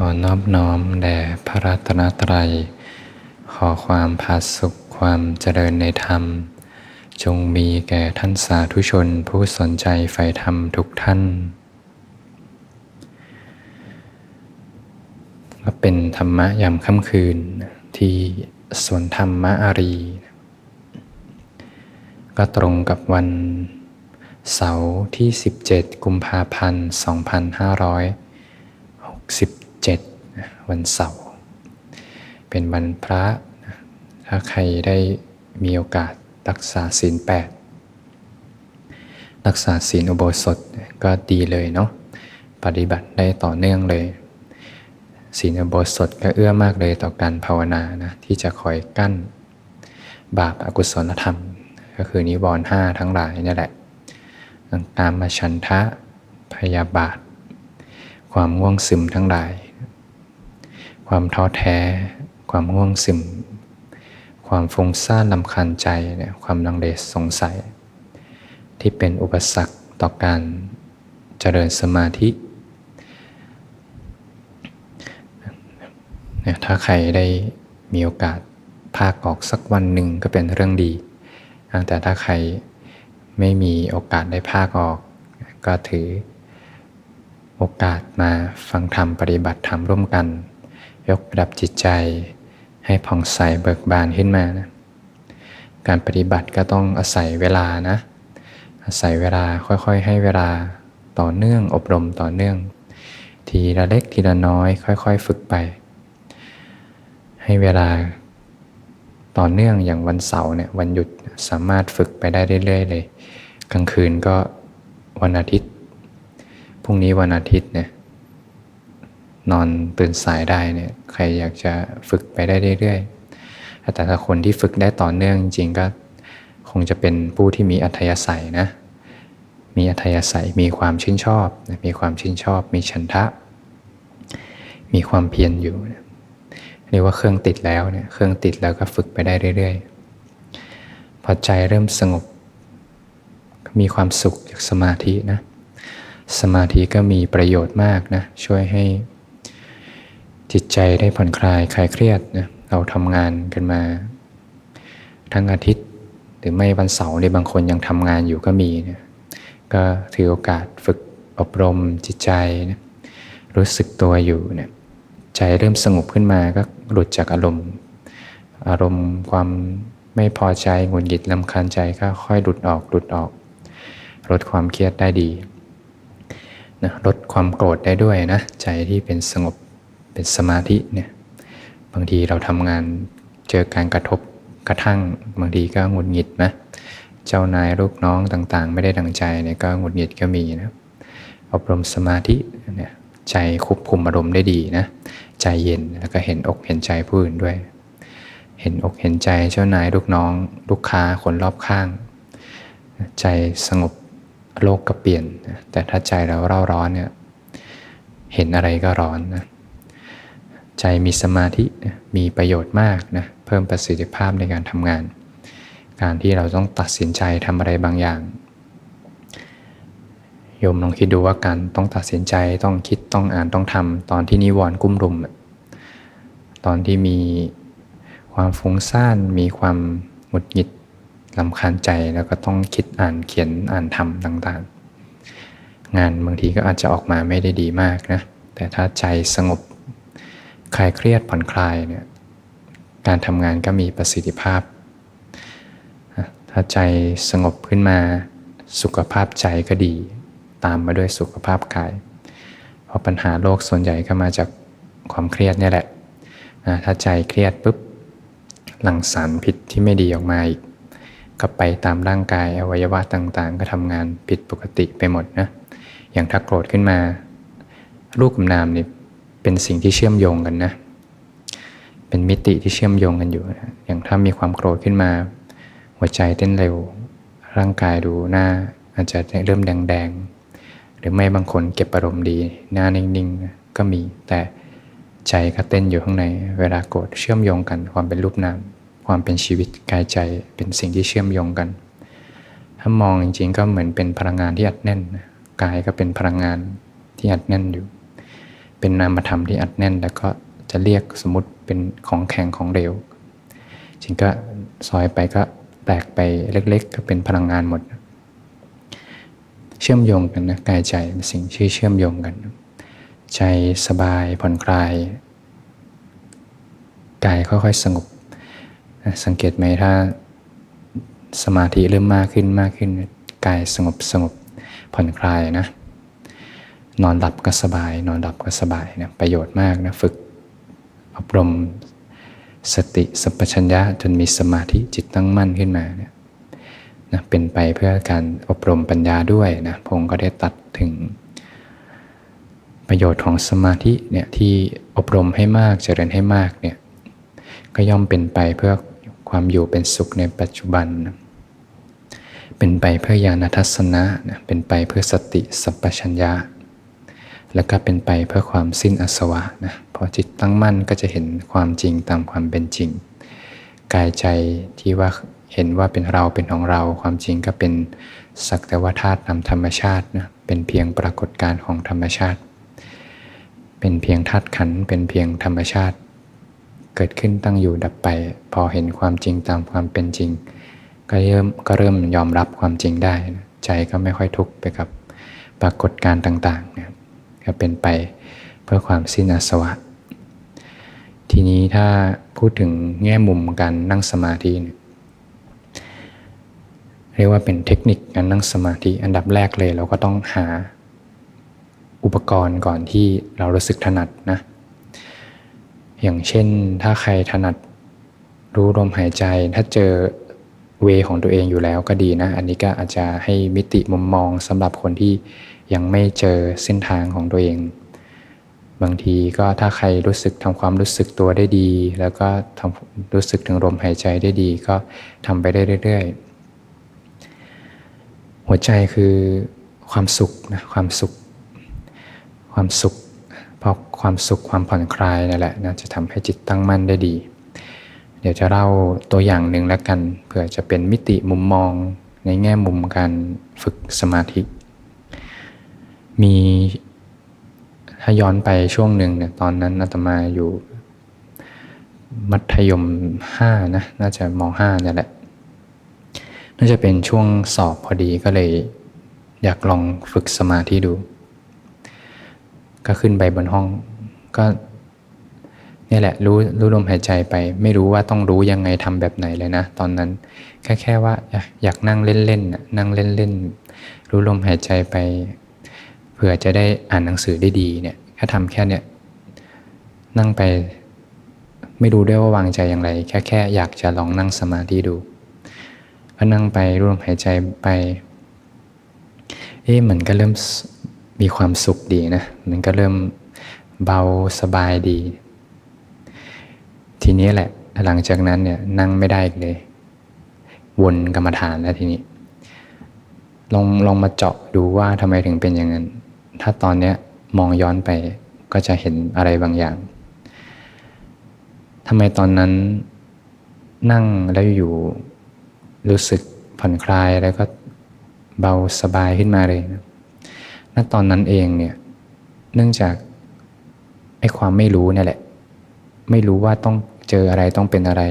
ขอนอบน้อมแด่พระรัตนตรัย ขอความผาสุขความเจริญในธรรม จงมีแก่ท่านสาธุชนผู้สนใจใฝ่ธรรมทุกท่านก็เป็นธรรมะยามค่ำคืนที่สวนธรรมะอารี ก็ตรงกับวันเสาร์ที่ 17 กุมภาพันธ์ 7 วันเสาร์เป็นวันพระ ถ้าใครได้มีโอกาสรักษาศีลแปดรักษาศีลอุโบสถก็ดีเลยเนาะปฏิบัติได้ต่อเนื่องเลยศีลอุโบสถก็เอื้อมากเลยต่อการภาวนานะที่จะคอยกั้น บาปอากุศลธรรม ก็คือนิวรณ์ห้าทั้งหลายนี่แหละตามมาชันทะพยาบาท ความง่วงซึมทั้งหลาย ความท้อแท้ ความง่วงซึม ความฟุ้งซ่านลำคาญใจเนี่ยความลังเลสงสัย ที่เป็นอุปสรรคต่อการเจริญสมาธิเนี่ยถ้าใครได้มีโอกาสภาคออกสักวันหนึ่งก็เป็นเรื่องดี แต่ถ้าใครไม่มีโอกาสได้ภาคออก ก็ถือโอกาสมาฟังธรรมปฏิบัติธรรมร่วมกัน ยกระดับจิตใจ ให้ผ่องใสเบิกบานขึ้นมานะการปฏิบัติก็ต้องอาศัยเวลานะ อาศัยเวลาค่อยๆ ให้เวลาต่อเนื่องอบรมต่อเนื่อง ทีละเล็กทีละน้อย ค่อยๆ ฝึกไป ให้เวลาต่อเนื่องอย่างวันเสาร์เนี่ยวันหยุดสามารถฝึกไปได้เรื่อยๆเลย กลางคืนก็วันอาทิตย์พรุ่งนี้วันอาทิตย์เนี่ย นอนตื่นสายได้เนี่ยใครอยากจะฝึกไปได้เรื่อยๆ แต่ถ้าคนที่ฝึกได้ต่อเนื่องจริงๆก็คงจะเป็นผู้ที่มีอัธยาศัยนะ มีอัธยาศัยมีความชื่นชอบ มีความชื่นชอบ มีฉันทะ มีความเพียรอยู่เรียกว่าเครื่องติดแล้วเนี่ยเครื่องติดแล้วก็ฝึกไปได้เรื่อยๆ พอใจเริ่มสงบ มีความสุขจากสมาธินะสมาธิก็มีประโยชน์มากนะช่วยให้ จิตใจได้ผ่อนคลายคลายเครียดนะเราทำงานกันมา ทั้งอาทิตย์ หรือไม่วันเสาร์ในบางคนยังทำงานอยู่ก็มีนะก็ถือโอกาสฝึกอบรมจิตใจนะรู้สึกตัวอยู่เนะี่ยใจเริ่มสงบขึ้นมาก็หลุดจากอารมณ์ อารมณ์ความไม่พอใจหงุดหงิดลำคาญใจก็ค่อยหลุดออกหลุดออก ลดความเครียดได้ดีนะลดความโกรธได้ด้วยนะใจที่เป็นสงบ เป็นสมาธิเนี่ยบางทีเราทำงานเจอการกระทบกระทั่ง บางทีก็หงุดหงิดนะเจ้านายลูกน้องต่างๆ ไม่ได้ดังใจเนี่ยก็หงุดหงิดก็มีนะอบรมสมาธิเนี่ยใจควบคุมอารมณ์ได้ดีนะใจเย็นแล้วก็เห็นอกเห็นใจผู้อื่นด้วย เห็นอกเห็นใจเจ้านายลูกน้อง ลูกค้าคนรอบข้าง ใจสงบโลกก็เปลี่ยน แต่ถ้าใจเราเร่าร้อนเนี่ยเห็นอะไรก็ร้อนนะ ใจมีสมาธิมีประโยชน์มากนะเพิ่มประสิทธิภาพในการทำงาน การที่เราต้องตัดสินใจทำอะไรบางอย่างโยมลองคิดดูว่าการต้องตัดสินใจต้องคิดต้องอ่านต้องทำตอนที่นิวรณ์กุ้มรุม ตอนที่มีความฟุ้งซ่านมีความหงุดหงิดลำคาญใจแล้วก็ต้องคิดอ่านเขียนอ่านทำต่างๆ งานบางทีก็อาจจะออกมาไม่ได้ดีมากนะแต่ถ้าใจสงบ คลายเครียดผ่อนคลายเนี่ยการทำงานก็มีประสิทธิภาพ ถ้าใจสงบขึ้นมาสุขภาพใจก็ดี ตามมาด้วยสุขภาพกาย เพราะปัญหาโลกส่วนใหญ่ก็มาจากความเครียดนี่แหละ ถ้าใจเครียดปุ๊บหลั่งสารพิษที่ไม่ดีออกมาอีก ก็ไปตามร่างกายอวัยวะต่างๆ ก็ทำงานผิดปกติไปหมดนะ อย่างถ้าโกรธขึ้นมารูปกับนามนี่ เป็นสิ่งที่เชื่อมโยงกันนะ เป็นมิติที่เชื่อมโยงกันอยู่นะอย่างถ้ามีความโกรธขึ้นมา หัวใจเต้นเร็ว ร่างกายดูหน้า อาจจะเริ่มแดงๆ หรือไม่บางคนเก็บอารมณ์ดี หน้านิ่งๆ ก็มี แต่ใจก็เต้นอยู่ข้างใน เวลาโกรธเชื่อมโยงกัน ความเป็นรูปนาม ความเป็นชีวิตกายใจ เป็นสิ่งที่เชื่อมโยงกัน ถ้ามองจริงๆ ก็เหมือนเป็นพลังงานที่อัดแน่น กายก็เป็นพลังงานที่อัดแน่นอยู่ เป็นนนามธรรมที่อัดแน่น แล้วก็จะเรียกสมมติเป็นของแข็งของเหลวจริงก็ซอยไปก็แตกไปเล็ก ๆ ก็เป็นพลังงานหมด เชื่อมโยงกันนะกายใจเป็นสิ่งที่เชื่อมโยงกัน ใจสบายผ่อนคลายกายค่อยๆสงบ สังเกตไหมถ้าสมาธิเริ่มมากขึ้นมากขึ้น กายสงบสงบผ่อนคลายนะ นอนหลับก็สบาย นอนหลับก็สบายนะประโยชน์มากนะฝึกอบรมสติสัพพัญญะจนมีสมาธิจิตตั้งมั่นขึ้นมาเนี่ยนะเป็นไปเพื่อการอบรมปัญญาด้วยนะพงก็ได้ตัดถึง ประโยชน์ของสมาธิเนี่ยที่อบรมให้มากเจริญให้มากเนี่ยก็ย่อมเป็นไปเพื่อความอยู่เป็นสุขในปัจจุบันนะเป็นไปเพื่อญาณทัศนะนะเป็นไปเพื่อสติสัพพัญญะ แล้วก็เป็นไปเพื่อความสิ้นอสวะนะพอจิตตั้งมั่นก็จะเห็นความจริงตามความเป็นจริง กายใจที่ว่าเห็นว่าเป็นเราเป็นของเรา ความจริงก็เป็นสักแต่ว่าธาตุนำธรรมชาตินะเป็นเพียงปรากฏการณ์ของธรรมชาติ เป็นเพียงธาตุขันธ์เป็นเพียงธรรมชาติ เกิดขึ้นตั้งอยู่ดับไป พอเห็นความจริงตามความเป็นจริง ก็เริ่มก็เริ่มยอมรับความจริงได้นะใจก็ไม่ค่อยทุกข์ไปกับปรากฏการณ์ต่างๆนะ ก็เป็นไปเพื่อความสิ้นอาสวะ ทีนี้ถ้าพูดถึงแง่มุมการนั่งสมาธิเนี่ยเรียกว่าเป็นเทคนิคการนั่งสมาธิอันดับแรกเลยเราก็ต้องหาอุปกรณ์ก่อนที่เรารู้สึกถนัดนะ อย่างเช่นถ้าใครถนัดรู้ลมหายใจ ถ้าเจอเวของตัวเองอยู่แล้วก็ดีนะ อันนี้ก็อาจจะให้มิติมุมมองสำหรับคนที่ ยังไม่เจอเส้นทางของตัวเอง บางทีก็ถ้าใครรู้สึกทำความรู้สึกตัวได้ดี แล้วก็ทำรู้สึกถึงลมหายใจได้ดี ก็ทำไปได้เรื่อยๆ หัวใจคือความสุขนะความสุข ความสุขเพราะความสุขความผ่อนคลายนั่นแหละนะจะทำให้จิตตั้งมั่นได้ดี เดี๋ยวจะเล่าตัวอย่างหนึ่งแล้วกันเผื่อจะเป็นมิติมุมมองในแง่มุมการฝึกสมาธิ มีถ้าย้อนไปช่วงหนึ่งเนี่ยตอนนั้นอาตมาอยู่ มัธยมห้านะน่าจะมห้าเนี่ยแหละ น่าจะเป็นช่วงสอบพอดีก็เลย อยากลองฝึกสมาธิดู ก็ขึ้นไปบนห้องก็นี่แหละรู้รู้ลมหายใจไป ไม่รู้ว่าต้องรู้ยังไงทำแบบไหนเลยนะ ตอนนั้น แค่แค่ว่าอยากนั่งเล่นๆนั่งเล่นๆรู้ลมหายใจไป เผื่อจะได้อ่านหนังสือได้ดีเนี่ยแค่ทำแค่เนี่ยนั่งไปไม่รู้ด้วยว่าวางใจอย่างไร แค่แค่อยากจะลองนั่งสมาธิดูก็นั่งไปรู้ลมหายใจไป เอ๊ะมันก็เริ่มมีความสุขดีนะ มันก็เริ่มเบาสบายดี ทีนี้แหละ หลังจากนั้นเนี่ยนั่งไม่ได้อีกเลย วนกรรมฐานแล้วทีนี้ ลองลองมาเจาะดูว่าทำไมถึงเป็นอย่างนั้น ถ้าตอนเนี้ยมองย้อนไปก็จะเห็นอะไรบางอย่างทำไมตอนนั้นนั่งแล้วอยู่รู้สึกผ่อนคลายแล้วก็เบาสบายขึ้นมาเลยนะณตอนนั้นเองเนี่ย เนื่องจากไอ้ความไม่รู้นี่แหละ ไม่รู้ว่าต้องเจออะไรต้องเป็นอะไร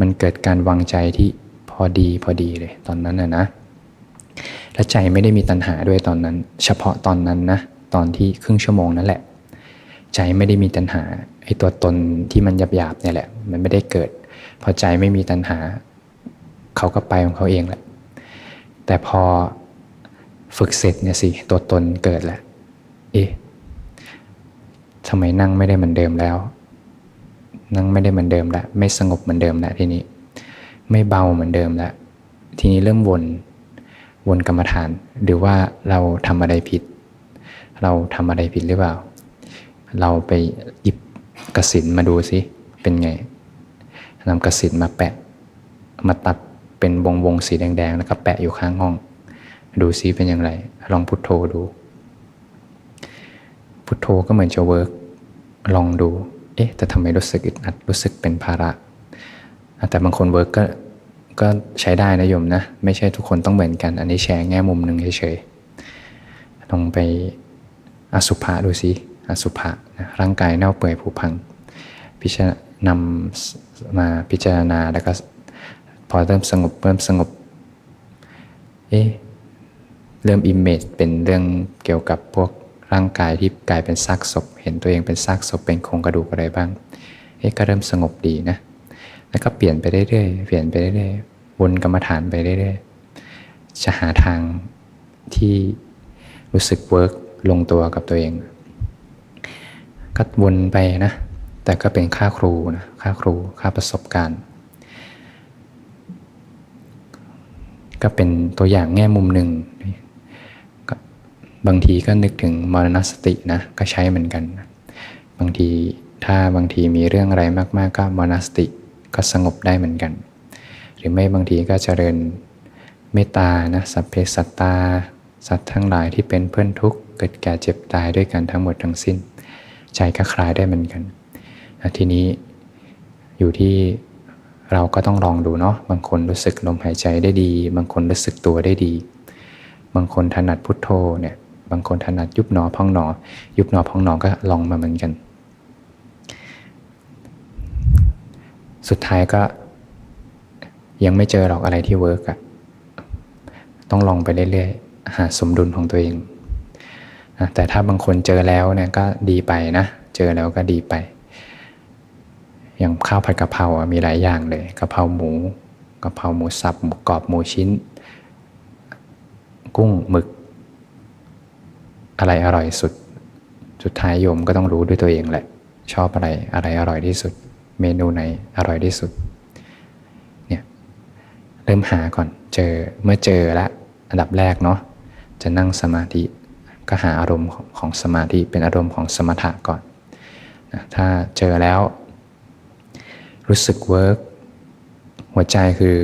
มันเกิดการวางใจที่พอดีพอดีเลย ตอนนั้นนะนะ และใจไม่ได้มีตัณหาด้วยตอนนั้น เฉพาะตอนนั้นนะตอนที่ครึ่งชั่วโมงนั่นแหละ ใจไม่ได้มีตัณหาไอ้ตัวตนที่มันหยาบๆเนี่ยแหละ มันไม่ได้เกิด พอใจไม่มีตัณหา เขาก็ไปของเขาเองแหละ แต่พอฝึกเสร็จเนี่ยสิตัวตนเกิดแหละเอ๊ะทำไมนั่งไม่ได้เหมือนเดิมแล้ว นั่งไม่ได้เหมือนเดิมแล้ว ไม่สงบเหมือนเดิมแล้วทีนี้ ไม่เบาเหมือนเดิมแล้ว ทีนี้เริ่มวน วนกรรมฐาน หรือว่าเราทำอะไรผิด เราทำอะไรผิดหรือเปล่า เราไปหยิบกสินมาดูสิเป็นไงนำกสินมาแปะ มาตัดเป็นวงวงสีแดงๆแล้วก็แปะอยู่ข้างห้อง ดูซิเป็นอย่างไร ลองพุโทโธดู พุโทโธก็เหมือนจะเวิร์กลองดู เอ๊ะแต่ทำไมรู้สึกอึดอัดรู้สึกเป็นภาระ แต่บางคนเวิร์กก็ ก็ใช้ได้นะโยมนะ ไม่ใช่ทุกคนต้องเหมือนกัน อันนี้แชร์แง่มุมหนึ่งเฉยๆลองไปอสุภะดูสิอสุภะนะร่างกายเน่าเปื่อยผุพัง พิจารณานำมาพิจารณาแล้วก็พอเริ่มสงบเริ่มสงบ เอ๊ะเริ่มอิมเมจเป็นเรื่องเกี่ยวกับพวกร่างกายที่กลายเป็นซากศพ เห็นตัวเองเป็นซากศพเป็นโครงกระดูกอะไรบ้าง เอ๊ะก็เริ่มสงบดีนะ แล้วก็เปลี่ยนไปเรื่อยๆเปลี่ยนไปเรื่อยๆวนกรรมฐานไปเรื่อยๆจะหาทางที่รู้สึกเวิร์กลงตัวกับตัวเอง ก็วนไปนะ แต่ก็เป็นค่าครูนะค่าครูค่าประสบการณ์ ก็เป็นตัวอย่างแง่มุมหนึ่งบางทีก็นึกถึงมรณสตินะก็ใช้เหมือนกัน บางทีถ้าบางทีมีเรื่องอะไรมาก ๆ ก็มรณสติ ก็สงบได้เหมือนกัน หรือไม่บางทีก็เจริญเมตตานะสัพเพสัตตา สัตว์ทั้งหลายที่เป็นเพื่อนทุกข์เกิดแก่เจ็บตายด้วยกันทั้งหมดทั้งสิ้น ใจก็คลายได้เหมือนกัน ทีนี้อยู่ที่เราก็ต้องลองดูเนาะบางคนรู้สึกลมหายใจได้ดี บางคนรู้สึกตัวได้ดี บางคนถนัดพุทโธเนี่ยบางคนถนัดยุบหนอพองหนอ ยุบหนอพองหนอก็ลองมาเหมือนกัน สุดท้ายก็ยังไม่เจอหรอกอะไรที่เวิร์กอะต้องลองไปเรื่อยๆ หาสมดุลของตัวเองนะแต่ถ้าบางคนเจอแล้วเนี่ยก็ดีไปนะ เจอแล้วก็ดีไป อย่างข้าวผัดกะเพราอะมีหลายอย่างเลยกะเพราหมูกะเพราหมูสับหมูกรอบหมูชิ้น กุ้งหมึก อะไรอร่อยสุด สุดท้ายโยมก็ต้องรู้ด้วยตัวเองแหละ ชอบอะไรอะไรอร่อยที่สุด เมนูไหนอร่อยที่สุดเนี่ยเริ่มหาก่อนเจอเมื่อเจอแล้วอันดับแรกเนาะจะนั่งสมาธิก็หาอารมณ์ของสมาธิเป็นอารมณ์ของสมถะก่อนนะถ้าเจอแล้ว รู้สึกเวิร์กหัวใจคือ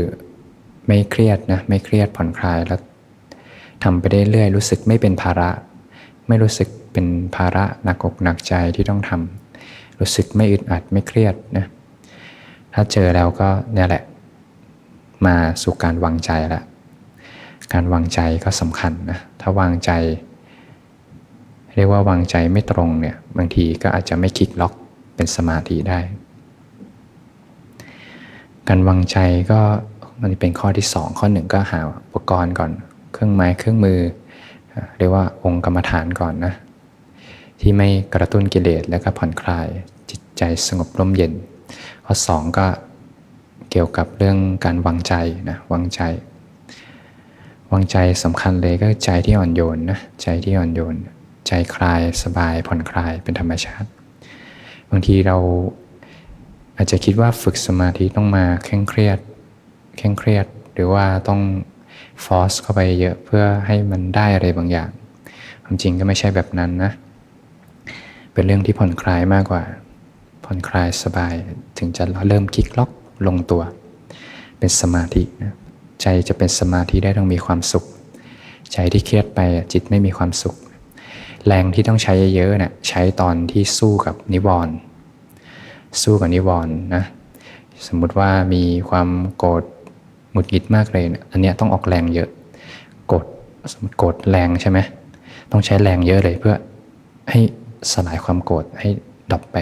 ไม่เครียดนะไม่เครียดผ่อนคลายแล้วทำไปได้เรื่อยรู้สึกไม่เป็นภาระ ไม่รู้สึกเป็นภาระหนักอกหนักใจที่ต้องทำ รู้สึกไม่อึดอัดไม่เครียดนะถ้าเจอแล้วก็เนี่ยแหละ มาสู่การวางใจละการวางใจก็สำคัญนะถ้าวางใจ เรียกว่าวางใจไม่ตรงเนี่ยบางทีก็อาจจะไม่คลิกล็อกเป็นสมาธิได้ การวางใจก็มันเป็นข้อที่ 2 ข้อหนึ่งก็หาอุปกรณ์ก่อน เครื่องไม้เครื่องมือ เรียกว่าองค์กรรมฐานก่อนนะ ที่ไม่กระตุ้นกิเลสและก็ผ่อนคลายจิตใจสงบร่มเย็น ข้อ2ก็เกี่ยวกับเรื่องการวางใจนะวางใจ วางใจสำคัญเลยก็ใจที่อ่อนโยนนะใจที่อ่อนโยน ใจคลายสบายผ่อนคลายเป็นธรรมชาติ บางทีเราอาจจะคิดว่าฝึกสมาธิต้องมาเคร่งเครียดเคร่งเครียด หรือว่าต้องฟอสเข้าไปเยอะเพื่อให้มันได้อะไรบางอย่าง ความจริงก็ไม่ใช่แบบนั้นนะ เป็นเรื่องที่ผ่อนคลายมากกว่า ผ่อนคลายสบายถึงจะเริ่มคลิกล็อกลงตัว เป็นสมาธินะใจจะเป็นสมาธิได้ต้องมีความสุข ใจที่เครียดไปจิตไม่มีความสุข แรงที่ต้องใช้เยอะๆเนะ่ยใช้ตอนที่สู้กับนิวรณ์สู้กับนิวรณ์นะสมมุติว่ามีความโกรธหงุดหงิดมากเลยนะอันเนี้ยต้องออกแรงเยอะโกรธสมมติโกรธแรงใช่ไหมต้องใช้แรงเยอะเลยเพื่อให้ สลายความโกรธให้ดับไป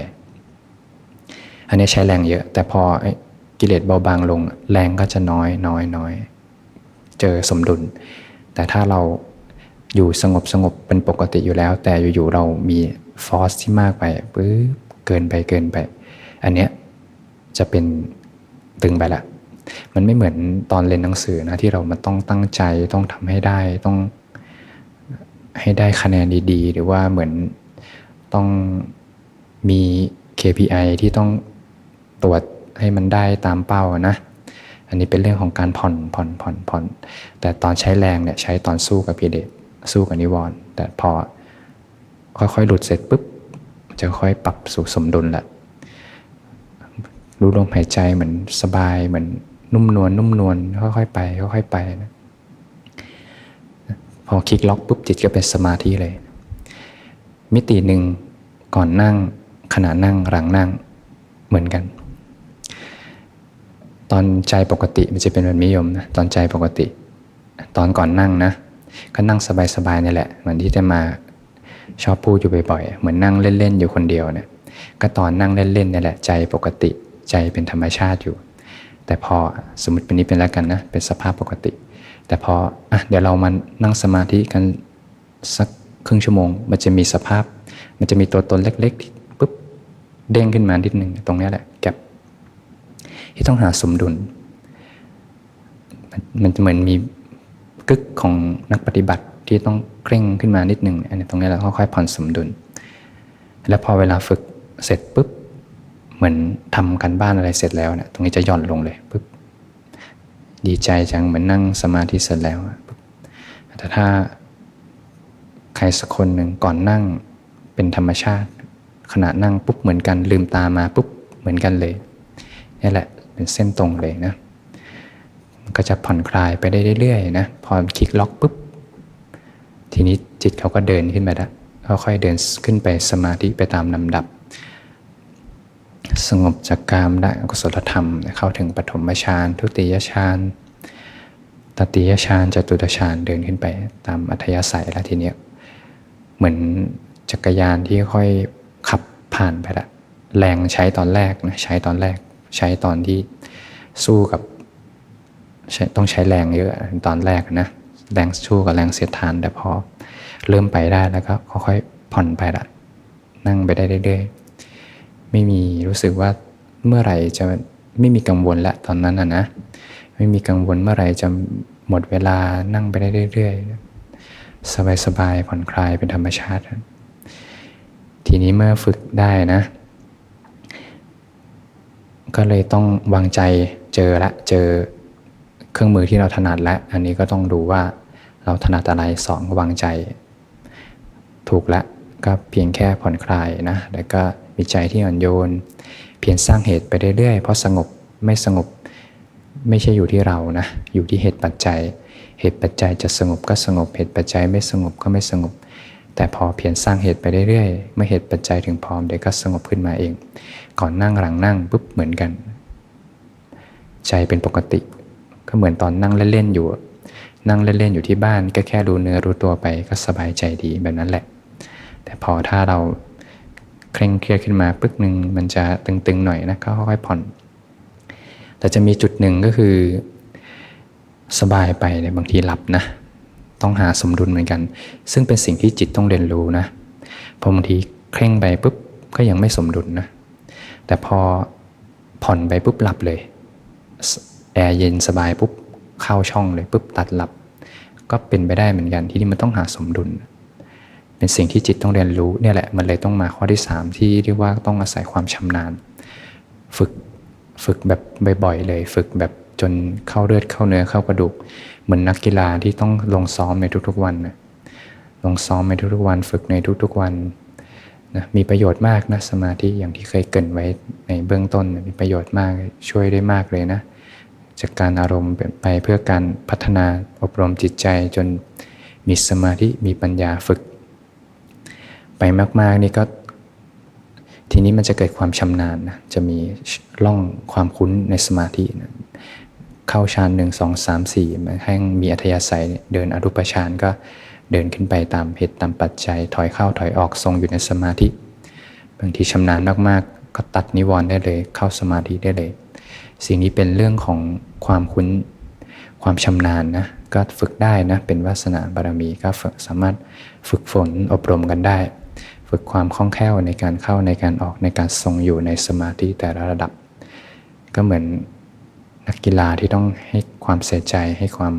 อันนี้ใช้แรงเยอะ แต่พอกิเลสเบาบางลง แรงก็จะน้อยน้อยน้อยเจอสมดุล แต่ถ้าเราอยู่สงบสงบเป็นปกติอยู่แล้ว แต่อยู่ๆเรามีฟอสที่มากไปปึ๊บเกินไปเกินไป อันเนี้ยจะเป็นตึงไปละมันไม่เหมือนตอนเรียนหนังสือนะที่เรามันต้องตั้งใจต้องทำให้ได้ต้องให้ได้คะแนนดีๆ หรือว่าเหมือน ต้องมี KPI ที่ต้องตรวจให้มันได้ตามเป้านะ อันนี้เป็นเรื่องของการผ่อนผ่อนผ่อนผ่อน แต่ตอนใช้แรงเนี่ยใช้ตอนสู้กับกิเลสสู้กับนิวรณ์แต่พอค่อยๆ หลุดเสร็จปุ๊บ จะค่อยปรับสู่สมดุลแหละรู้ลมหายใจเหมือนสบายเหมือนนุ่มนวลนุ่มนวลค่อยๆไปค่อยๆไปนะพอคลิกล็อกปุ๊บจิตก็เป็นสมาธิเลย มิติหนึ่งก่อนนั่งขณะนั่งหลังนั่งเหมือนกัน ตอนใจปกติมันจะเป็นแบบนิยมนะตอนใจปกติ ตอนก่อนนั่งนะก็นั่งสบายๆนี่แหละเหมือนที่จะมาชอบพูดอยู่บ่อยๆเหมือนนั่งเล่นๆอยู่คนเดียวเนี่ยก็ตอนนั่งเล่นๆนี่แหละใจปกติใจเป็นธรรมชาติอยู่ แต่พอสมมติเป็นนี้เป็นแล้วกันนะเป็นสภาพปกติ แต่พออะเดี๋ยวเรามานั่งสมาธิกันสัก ครึ่งชั่วโมง มันจะมีสภาพ มันจะมีตัวตนเล็กๆที่ปุ๊บเด้งขึ้นมานิดหนึ่งตรงนี้แหละแกลบที่ต้องหาสมดุลมันมันจะเหมือนมีกึกของนักปฏิบัติที่ต้องเคร่งขึ้นมานิดหนึ่งอันนี้ตรงนี้เราค่อยๆผ่อนสมดุล แล้วพอเวลาฝึกเสร็จปุ๊บเหมือนทำกันบ้านอะไรเสร็จแล้วเนี่ยตรงนี้จะหย่อนลงเลยปุ๊บดีใจจังเหมือนนั่งสมาธิเสร็จแล้วแต่ถ้า ใครสักคนหนึ่งก่อนนั่งเป็นธรรมชาติ ขณะนั่งปุ๊บเหมือนกันลืมตามาปุ๊บเหมือนกันเลยนี่แหละเป็นเส้นตรงเลยนะก็จะผ่อนคลายไปได้เรื่อยๆนะพอคลิกล็อกปุ๊บทีนี้จิตเขาก็เดินขึ้นไปแล้วค่อยๆเดินขึ้นไปสมาธิไปตามลำดับ สงบจากกามได้กุศลธรรม เข้าถึงปฐมฌานทุติยฌานตติยฌานจตุตฌานเดินขึ้นไปตามอัธยาศัยแล้วทีเนี้ย เหมือนจักรยานที่ค่อยขับผ่านไปละแรงใช้ตอนแรกนะใช้ตอนแรก ใช้ตอนที่สู้กับต้องใช้แรงเยอะตอนแรกนะแรงสู้กับแรงเสียดทาน แต่พอเริ่มไปได้แล้วก็ค่อยๆผ่อนไปละนั่งไปได้เรื่อยๆไม่มีรู้สึกว่าเมื่อไหร่จะไม่มีกังวลละตอนนั้นนะนะไม่มีกังวลเมื่อไหร่จะหมดเวลานั่งไปได้เรื่อยๆ สบายๆผ่อนคลายเป็นธรรมชาติ ทีนี้เมื่อฝึกได้นะ ก็เลยต้องวางใจเจอละเจอเครื่องมือที่เราถนัดและ อันนี้ก็ต้องดูว่าเราถนัดอะไรสองวางใจ ถูกแล้วก็เพียงแค่ผ่อนคลายนะ แล้วก็มีใจที่อ่อนโยน เพียงสร้างเหตุไปเรื่อยๆ เพราะสงบไม่สงบไม่ใช่อยู่ที่เรานะ อยู่ที่เหตุปัจจัย เหตุปัจจัยจะสงบก็สงบ เหตุปัจจัยไม่สงบก็ไม่สงบ แต่พอเพียรสร้างเหตุไปเรื่อยๆ เมื่อเหตุปัจจัยถึงพร้อมเดี๋ยวก็สงบขึ้นมาเอง ก่อนนั่งหลังนั่งปุ๊บเหมือนกัน ใจเป็นปกติ ก็เหมือนตอนนั่งเล่นๆอยู่ นั่งเล่นๆอยู่ที่บ้านก็แค่รู้เนื้อรู้ตัวไปก็สบายใจดีแบบนั้นแหละ แต่พอถ้าเราเคร่งเครียดขึ้นมาปึ๊กหนึ่งมันจะตึงๆหน่อยนะก็ค่อยๆผ่อน แต่จะมีจุดหนึ่งก็คือ สบายไปเนี่ยบางทีหลับนะ ต้องหาสมดุลเหมือนกัน ซึ่งเป็นสิ่งที่จิตต้องเรียนรู้นะพอบางทีเคร่งไปปุ๊บก็ยังไม่สมดุลนะ แต่พอผ่อนไปปุ๊บหลับเลยแอร์เย็นสบายปุ๊บเข้าช่องเลยปุ๊บตัดหลับ ก็เป็นไปได้เหมือนกันที่นี่มันต้องหาสมดุล เป็นสิ่งที่จิตต้องเรียนรู้เนี่ยแหละมันเลยต้องมาข้อที่ 3 ที่เรียกว่าต้องอาศัยความชำนาญ ฝึกฝึกแบบบ่อยๆเลย ฝึกแบบ จนเข้าเลือดเข้าเนื้อเข้ากระดูก เหมือนนักกีฬาที่ต้องลงซ้อมในทุกๆวันนะลงซ้อมในทุกๆวันฝึกในทุกๆวันนะมีประโยชน์มากนะสมาธิอย่างที่เคยเกินไว้ในเบื้องต้นมีประโยชน์มากช่วยได้มากเลยนะ จากการอารมณ์ไปเพื่อการพัฒนาอบรมจิตใจจนมีสมาธิมีปัญญาฝึก ไปมาก ๆ นี่ก็ ทีนี้มันจะเกิดความชำนาญนะจะมีล่องความคุ้นในสมาธินะ เข้าฌานหนึ่งสองสามสี่มันให้งมีอัธยาศัยเดินอรูปฌานก็เดินขึ้นไปตามเหตุตามปัจจัย ถอยเข้าถอยออกทรงอยู่ในสมาธิ บางทีชำนาญมากๆ ก็ตัดนิวรณ์ได้เลย เข้าสมาธิได้เลย สิ่งนี้เป็นเรื่องของความคุ้นความชำนาญนะก็ฝึกได้นะเป็นวาสนาบารมีก็สามารถฝึกฝนอบรมกันได้ ฝึกความคล่องแคล่วในการเข้าในการออกในการทรงอยู่ในสมาธิแต่ละระดับ ก็เหมือน นักกีฬาที่ต้องให้ความใส่ใจให้ความ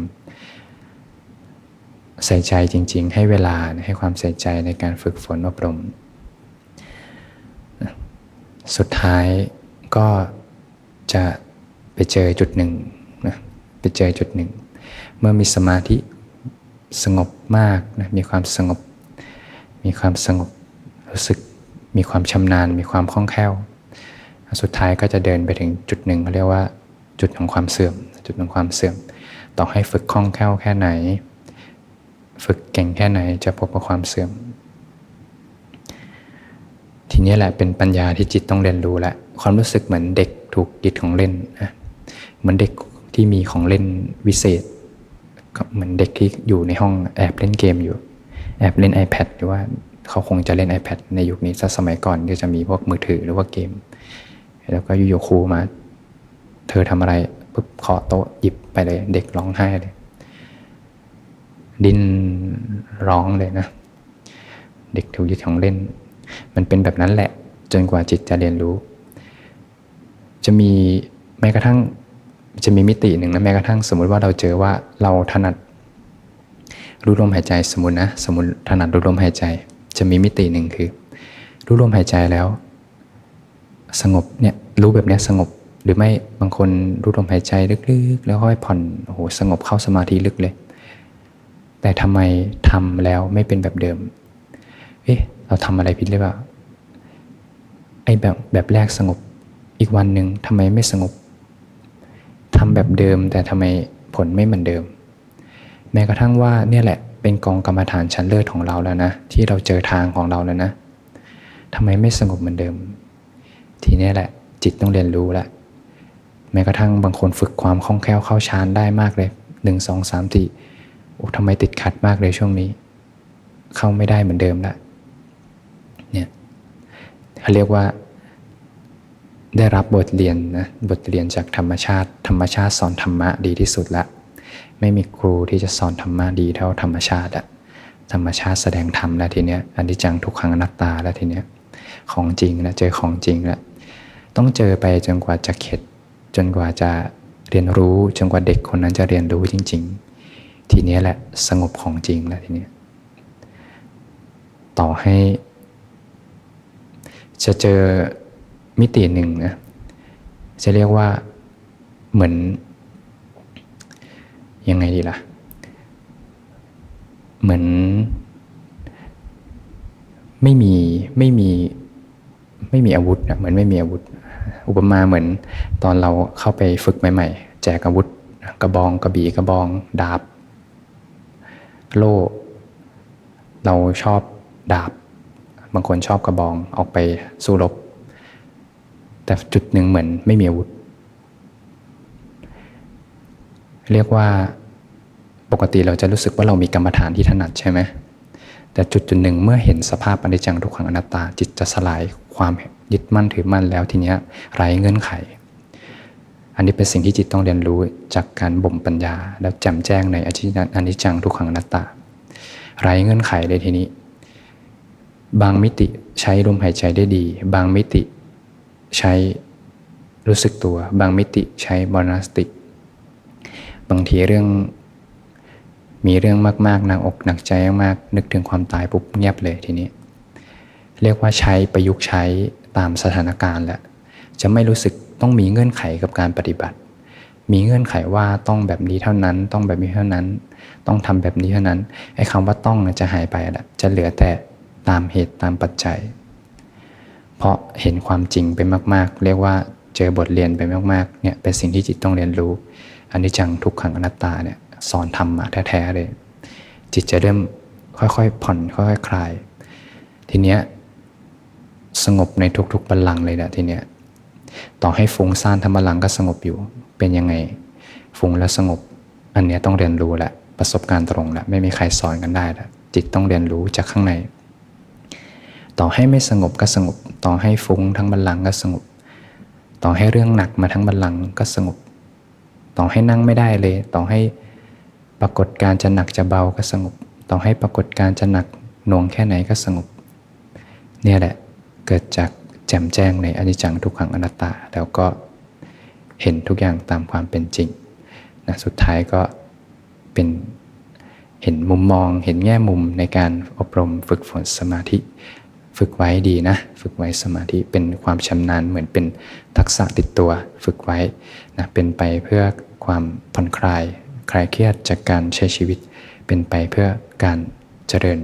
ใส่ใจจริง ๆ ให้เวลาให้ความใส่ใจในการฝึกฝนอบรม สุดท้ายก็จะไปเจอจุดหนึ่งนะไปเจอจุดหนึ่ง เมื่อมีสมาธิสงบมากนะมีความสงบ มีความสงบรู้สึกมีความชำนาญ มีความคล่องแคล่ว สุดท้ายก็จะเดินไปถึงจุดหนึ่งเขาเรียกว่า จุดของความเสื่อม จุดของความเสื่อม ต่อให้ฝึกคล่องแคล่วแค่ไหน ฝึกเก่งแค่ไหนจะพบกับความเสื่อม ทีนี้แหละเป็นปัญญาที่จิตต้องเรียนรู้แหละความรู้สึกเหมือนเด็กถูกยึดของเล่นนะเหมือนเด็กที่มีของเล่นวิเศษเหมือนเด็กที่อยู่ในห้องแอบเล่นเกมอยู่ แอบเล่น iPad หรือว่าเขาคงจะเล่น iPad ในยุคนี้ถ้าสมัยก่อนก็จะมีพวกมือถือหรือว่าเกม แล้วก็อยู่ๆครูมา เธอทำอะไรปุ๊บขอโต๊ะหยิบไปเลย เด็กร้องไห้เลย ดิ้นร้องเลยนะ เด็กถูกยึดของเล่น มันเป็นแบบนั้นแหละ จนกว่าจิตจะเรียนรู้ จะมีแม้กระทั่งจะมีมิติหนึ่งนะแม้กระทั่งสมมุติว่าเราเจอว่าเราถนัดรู้ลมหายใจสมมตินะสมมติถนัดรู้ลมหายใจ จะมีมิติหนึ่งคือ รู้ลมหายใจแล้ว สงบเนี่ยรู้แบบนี้สงบ หรือไม่บางคนรู้ลมหายใจลึกๆ แล้วค่อยผ่อนโอ้โหสงบเข้าสมาธิลึกเลย แต่ทำไมทำแล้วไม่เป็นแบบเดิม เอ๊ะ เราทำอะไรผิดหรือเปล่าไอ้แบบแบบแรกสงบอีกวันหนึ่งทำไมไม่สงบทำแบบเดิม แต่ทำไมผลไม่เหมือนเดิม แม้กระทั่งว่าเนี่ยแหละเป็นกองกรรมฐานชั้นเลิศของเราแล้วนะ ที่เราเจอทางของเราแล้วนะทำไมไม่สงบเหมือนเดิม ทีนี้แหละ จิตต้องเรียนรู้แล้ว แม้กระทั่งบางคนฝึกความคล่องแคล่วเข้าฌานได้มากเลยหนึ่งสองสามสี่โอ้ทำไมติดขัดมากเลยช่วงนี้ เข้าไม่ได้เหมือนเดิมละเนี่ยเขาเรียกว่า ได้รับบทเรียนนะบทเรียนจากธรรมชาติ ธรรมชาติสอนธรรมะดีที่สุดละไม่มีครูที่จะสอนธรรมะดีเท่าธรรมชาติอะธรรมชาติแสดงธรรมแล้วทีเนี้ยอันที่จังทุกขังอนัตตาแล้วทีเนี้ยของจริงแล้วเจอของจริงแล้วต้องเจอไปจนกว่าจะเข็ด จนกว่าจะเรียนรู้จนกว่าเด็กคนนั้นจะเรียนรู้จริง ๆ ทีนี้แหละสงบของจริงแล้วทีนี้ต่อให้ จะเจอมิติหนึ่งนะจะเรียกว่าเหมือน ยังไงดีล่ะ เหมือน ไม่มีไม่มี ไม่มีอาวุธนะเหมือนไม่มีอาวุธ อุปมาเหมือนตอนเราเข้าไปฝึกใหม่ ๆ แจกอาวุธ กระบองกระบี่กระบอง ดาบ โล่ เราชอบดาบ บางคนชอบกระบองออกไปสู้รบ แต่จุดหนึ่งเหมือนไม่มีอาวุธ เรียกว่าปกติเราจะรู้สึกว่าเรามีกรรมฐานที่ถนัดใช่ไหมแต่จุดจุดหนึ่งเมื่อเห็นสภาพอนิจจังทุกขังอนัตตาจิตจะสลาย ความยึดมั่นถือมั่นแล้วทีเนี้ยไร้เงื่อนไข อันนี้เป็นสิ่งที่จิตต้องเรียนรู้จากการบ่มปัญญา แล้วแจ่มแจ้งในอนิจจังทุกขังนัตตา ไร้เงื่อนไขเลยทีนี้ บางมิติใช้ลมหายใจได้ดี บางมิติใช้รู้สึกตัว บางมิติใช้บอนาสติ บางทีเรื่องมีเรื่องมากๆหนักอกหนักใจมากๆนึกถึงความตายปุ๊บเงียบเลยทีนี้ เรียกว่าใช้ประยุกต์ใช้ตามสถานการณ์แหละ จะไม่รู้สึกต้องมีเงื่อนไขกับการปฏิบัติ มีเงื่อนไขว่าต้องแบบนี้เท่านั้น ต้องแบบนี้เท่านั้น ต้องทำแบบนี้เท่านั้นไอ้คำว่าต้องจะหายไปแหละจะเหลือแต่ตามเหตุตามปัจจัย เพราะเห็นความจริงไปมาก ๆ เรียกว่าเจอบทเรียนไปมากๆเนี่ยเป็นสิ่งที่จิตต้องเรียนรู้อันนี้จังทุกขังอนัตตาเนี่ยสอนธรรมะแท้ๆเลย จิตจะเริ่มค่อยๆผ่อนค่อยๆคลาย ทีเนี้ย งบในทุกๆบัลลังก์เลยนะทีเนี้ยต่อให้ฟุ้งซ่านทำบัลลังก็สงบอยู่ เป็นยังไง ฟุ้งแล้วสงบ อันเนี้ยต้องเรียนรู้แหละประสบการณ์ตรงแหละไม่มีใครสอนกันได้ละจิตต้องเรียนรู้จากข้างใน ต่อให้ไม่สงบก็สงบ ต่อให้ฟุ้งทั้งบัลลังก์ก็สงบ ต่อให้เรื่องหนักมาทั้งบัลลังก์ก็สงบ ต่อให้นั่งไม่ได้เลย ต่อให้ปรากฏการจะหนักจะเบาก็สงบ ต่อให้ปรากฏการจะหนักหน่วงแค่ไหนก็สงบ เนี่ยแหละ เกิดจากแจ่มแจ้งในอนิจจังทุกขังอนัตตา แล้วก็เห็นทุกอย่างตามความเป็นจริงนะสุดท้ายก็เป็นเห็นมุมมองเห็นแง่มุมในการอบรมฝึกฝนสมาธิ ฝึกไว้ดีนะ ฝึกไว้สมาธิเป็นความชำนาญเหมือนเป็นทักษะติดตัวฝึกไว้นะเป็นไปเพื่อความผ่อนคลายคลายเครียดจากการใช้ชีวิต เป็นไปเพื่อการเจริญ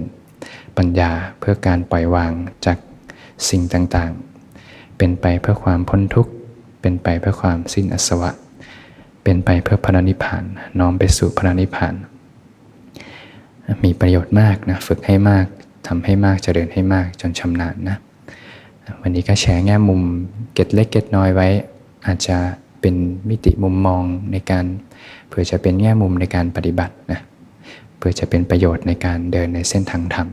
ปัญญาเพื่อการปล่อยวางจาก สิ่งต่างๆ เป็นไปเพื่อความพ้นทุกข์ เป็นไปเพื่อความสิ้นอสวะ เป็นไปเพื่อพระนิพพาน น้อมไปสู่พระนิพพาน มีประโยชน์มากนะ ฝึกให้มากทำให้มากเจริญให้มากจนชำนาญนะ วันนี้ก็แชร์แง่มุมเก็ดเล็กเก็ดน้อยไว้ อาจจะเป็นมิติมุมมองในการเพื่อจะเป็นแง่มุมในการปฏิบัตินะเพื่อจะเป็นประโยชน์ในการเดินในเส้นทางธรรม